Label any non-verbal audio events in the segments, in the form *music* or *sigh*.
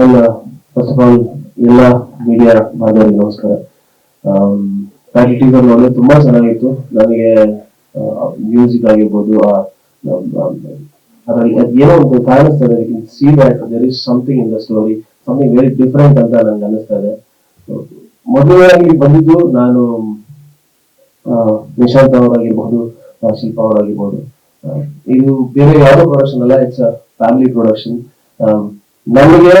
ಅಲ್ಲ first of all ಎಲ್ಲ media ಬಾಂಧವರಿಗೆ ನಮಸ್ಕಾರ. ಪ್ಯಾಟಿ ಟೀಸರ್ ನೋಡಿದ್ರೆ ತುಂಬಾ ಚೆನ್ನಾಗಿತ್ತು. ನನಗೆ ಮ್ಯೂಸಿಕ್ ಆಗಿರ್ಬೋದು ಅದರಲ್ಲಿ ಅದ್ ಏನೋ ಒಂದು ಕಾಣಿಸ್ತದೆ see that there is something in the story something very different ಅಂತ ನನಗೆ ಅನಿಸ್ತಾ ಇದೆ. ಮೊದಲನೇದಾಗಿ ಬಂದಿದ್ದು ನಾನು ನಿಶಾಂತ್ ಅವರಾಗಿರ್ಬಹುದು ಶಿಲ್ಪ ಅವರಾಗಿರ್ಬೋದು. ಇದು ಬೇರೆ ಯಾವುದೋ ಪ್ರೊಡಕ್ಷನ್ ಅಲ್ಲ ಇಟ್ಸ್ ಫ್ಯಾಮಿಲಿ ಪ್ರೊಡಕ್ಷನ್ ನನಗೆ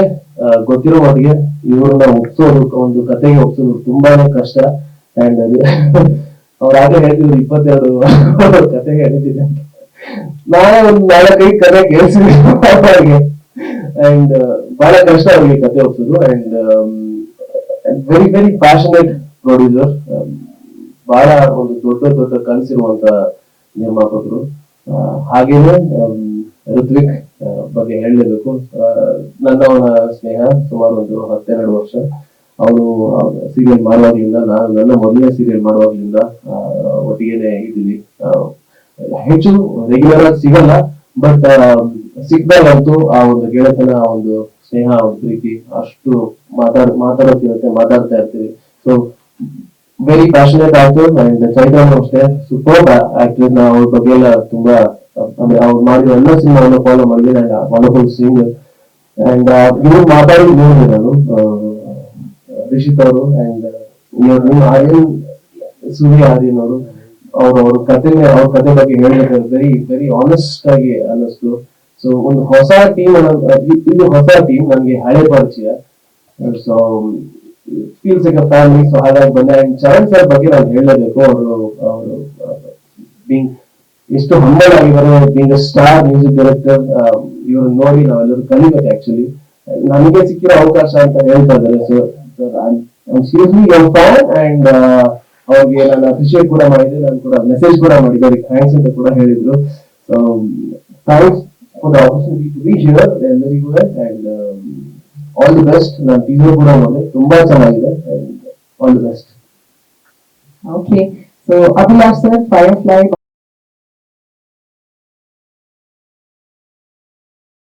ಗೊತ್ತಿರೋ ಮಟ್ಟಿಗೆ ಇವ್ರನ್ನ ಒಪ್ಸೋದು ಒಂದು ಕತೆಗೆ ಒಪ್ಸೋದು ತುಂಬಾನೇ ಕಷ್ಟ. ಅಂಡ್ ಅವ್ರ ಆಗ ಹೇಳ್ತಿದ್ರು ಇಪ್ಪತ್ತೆರಡು *laughs* ಕತೆಗೆ ಹೇಳಿದ್ದೀನಿ ನಾನು ಒಂದು ನಾಲ್ಕೈದು ಕತೆ ಕೇಳಿಸಿದ್ವಿ ಅಂಡ್ ಬಹಳ ಕಷ್ಟ ಅವ್ರಿಗೆ ಕತೆ ಒಪ್ಸೋದು. And very very passionate producer ಬಹಳ ಒಂದು ದೊಡ್ಡ ದೊಡ್ಡ ಕನಸಿರುವಂತ ನಿರ್ಮಾಪಕರು. ಹಾಗೇನೆ ಋತ್ವಿಕ್ ಆ, ಬಗ್ಗೆ ಹೇಳಲೇಬೇಕು. ನನ್ನ ಅವನ ಸ್ನೇಹ ಸುಮಾರು ಒಂದು ಹತ್ತೆರಡು ವರ್ಷ. ಅವರು ಸೀರಿಯಲ್ ಮಾಡುವಾಗ್ಲಿಂದ, ನಾನು ನನ್ನ ಮೊದಲನೇ ಸೀರಿಯಲ್ ಮಾಡುವಾಗ್ಲಿಂದ ಒಟ್ಟಿಗೆನೆ ಇದ್ದೀವಿ ಹೆಚ್ಚು ರೆಗ್ಯುಲರ್ ಆಗಿ ಸಿಗಲ್ಲ ಬಟ್ ಸಿಕ್ದಾಗಂತೂ ಆ ಒಂದು ಗೆಳೆತನ, ಆ ಒಂದು ಸ್ನೇಹ ಒಂದು ಪ್ರೀತಿ ಅಷ್ಟು ಮಾತಾಡ್ ಮಾತಾಡೋಕಿರುತ್ತೆ ಮಾತಾಡ್ತಾ ಇರ್ತೀವಿ. ಸೊ ವೆರಿ ಪ್ಯಾಷನೇಟ್ ಆಯ್ತು. ಅಂಡ್ ಚೈತ್ರ ಅಷ್ಟೇ ಸೂಪರ್ ಆಕ್ಟ್ರೆಸ್ ನಾ ಅವ್ರ ಬಗ್ಗೆ ಎಲ್ಲ ತುಂಬಾ ಅಂದ್ರೆ ಅವ್ರು ಮಾಡಿರೋ ಎಲ್ಲ ಸಿನಿಮಾವನ್ನು ಫಾಲೋ ಮಾಡಿದ್ದೀನಿ. ಅಂಡ್ ಫಾಲೋ ಸಿಂಗರ್ ಅಂಡ್ ಇವ್ರು ಮಾತಾಡಿ ನೋಡಿದೆ ನಾನು ರಿಷಿತ್ ಅವರು ಅಂಡ್ ಇವ್ರು ಆರ್ಯನ್ ಸೂರ್ಯ ಆರ್ಯನ್ ಅವರು ಅವ್ರ ಅವ್ರ ಕತೆ ಅವ್ರ ಕತೆ ಬಗ್ಗೆ ಹೇಳ್ಬೇಕಾದ್ರೆ ವೆರಿ ವೆರಿ ಆನೆಸ್ಟ್ ಆಗಿ ಅನ್ನಿಸ್ತು. ಸೊ ಒಂದು ಹೊಸ ಟೀಮ್ ಇದು ಹೊಸ ಟೀಮ್ ನನಗೆ ಹಳೆ ಪರಿಚಯ. So feels like a family so ಹಾಗಾಗಿ ಬಂದೆ ಅಂಡ್ ಚರಣ್ ಸರ್ ಬಗ್ಗೆ ನಾನು ಹೇಳಲೇಬೇಕು. ಅವರು ಅವರು ಬೀಂಗ್ ಎಷ್ಟು ಹಂಬಲ್ ಆಗಿದ್ದಾರೆ ಸ್ಟಾರ್ ಮ್ಯೂಸಿಕ್ ಡೈರೆಕ್ಟರ್ ಇವರು ನೋಡಿ ನಾವೆಲ್ಲರೂ ಕಲಿಬೇಕು ಆಕ್ಚುಲಿ ನನಗೆ ಸಿಕ್ಕಿರೋ ಅವಕಾಶ ಅಂತ ಹೇಳ್ತಾ ಇದ್ದಾರೆ. So seriously your fan and ಅವ್ರಿಗೆ ನಾನು ಅಪ್ರಿಶಿಯೇಟ್ ಕೂಡ ಮಾಡಿದ್ದೆ ನಾನು ಕೂಡ ಮೆಸೇಜ್ ಕೂಡ ಮಾಡಿದ್ದೆ ಅವ್ರಿಗೆ ಥ್ಯಾಂಕ್ಸ್ ಅಂತ ಕೂಡ ಹೇಳಿದ್ರು. So thanks for the opportunity to be here ಎಲ್ಲರಿಗೂ ಅಂಡ್ ಆಲ್ ದಿ ಬೆಸ್ಟ್ ನಾನು ಟೀಸರ್ ಕೂಡ ನೋಡಿದೆ ತುಂಬಾ ಚೆನ್ನಾಗಿದೆ. All the best okay so Abhilash sir fire Firefly